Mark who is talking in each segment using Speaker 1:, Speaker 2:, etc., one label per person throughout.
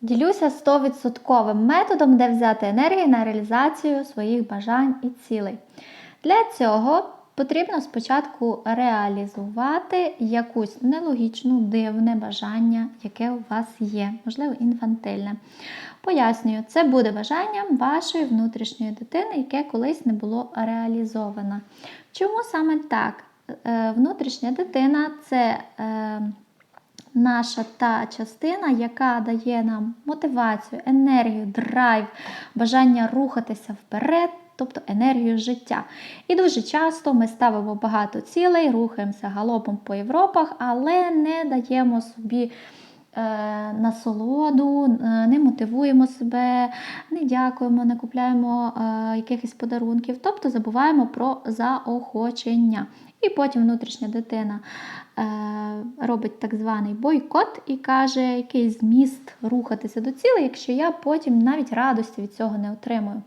Speaker 1: Ділюся 100% методом, де взяти енергію на реалізацію своїх бажань і цілей. Для цього потрібно спочатку реалізувати якусь нелогічну, дивне бажання, яке у вас є, можливо, інфантильне. Пояснюю, це буде бажанням вашої внутрішньої дитини, яке колись не було реалізовано. Чому саме так? Е, Внутрішня дитина це. Наша та частина, яка дає нам мотивацію, енергію, драйв, бажання рухатися вперед, тобто енергію життя. І дуже часто ми ставимо багато цілей, рухаємося галопом по Європах, але не даємо собі. е, Насолоду, е, не мотивуємо себе, не дякуємо, не купляємо е, якихось подарунків, тобто забуваємо про заохочення. І потім внутрішня дитина е, робить так званий бойкот і каже, який зміст рухатися до цілей, якщо я потім навіть радості від цього не отримую.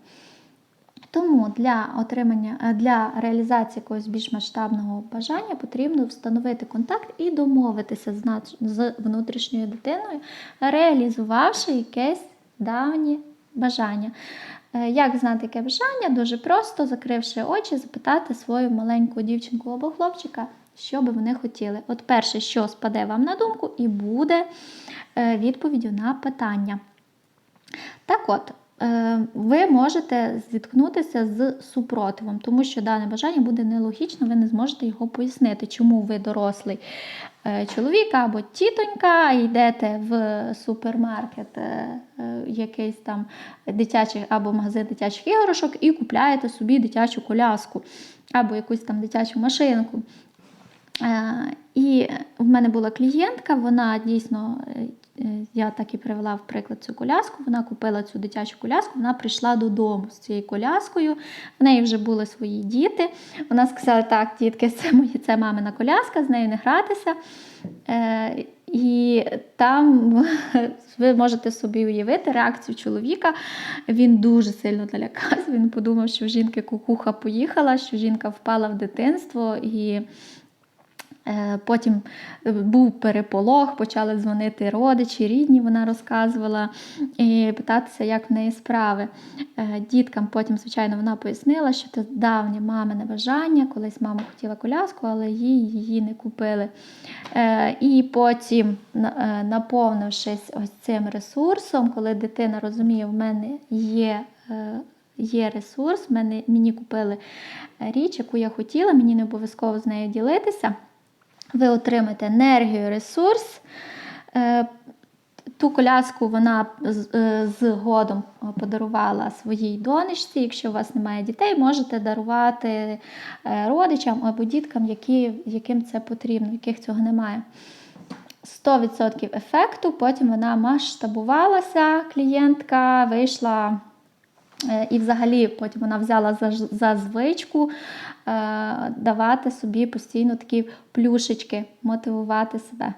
Speaker 1: Тому для отримання е, для реалізації якогось більш масштабного бажання потрібно встановити контакт і домовитися з, внутрішньою дитиною, реалізувавши якесь давнє бажання. Е, Як знати яке бажання? Дуже просто, закривши очі, запитати свою маленьку дівчинку або хлопчика, що би вони хотіли. От перше, що спаде вам на думку, і буде е, відповіддю на питання. Так от, ви можете зіткнутися з супротивом, тому що дане бажання буде нелогічно, ви не зможете його пояснити, чому ви дорослий е, чоловік або тітонька, йдете в супермаркет, е, е, якийсь там дитячий або магазин дитячих іграшок і купляєте собі дитячу коляску або якусь там дитячу машинку. Е, І в мене була клієнтка, вона дійсно, е, е, я так і привела в приклад цю коляску. Вона купила цю дитячу коляску, вона прийшла додому з цією коляскою. В неї вже були свої діти. Вона сказала: так, дітки, це мої, це мамина коляска, з нею не гратися. І там ви можете собі уявити реакцію чоловіка. Він дуже сильно налякався. Він подумав, що в жінки кукуха поїхала, що жінка впала в дитинство і. Е, Потім е, був переполох, почали дзвонити родичі, рідні, вона розказувала, і питатися, як в неї справи. Е, Діткам потім, звичайно, вона пояснила, що це давнє мамине бажання, колись мама хотіла коляску, але їй її не купили. І потім, наповнившись ось цим ресурсом, коли дитина розуміє, в мене є. Є ресурс, мені купили річ, яку я хотіла, мені не обов'язково з нею ділитися ви отримаєте енергію, ресурс. Е, Ту коляску вона е, згодом подарувала своїй донечці. Якщо у вас немає дітей, можете дарувати е, родичам або діткам, які, яким це потрібно, яких цього немає. 100% ефекту, потім вона масштабувалася, клієнтка вийшла. Е, І взагалі потім вона взяла за, за звичку е, давати собі постійно такі плюшечки, мотивувати себе.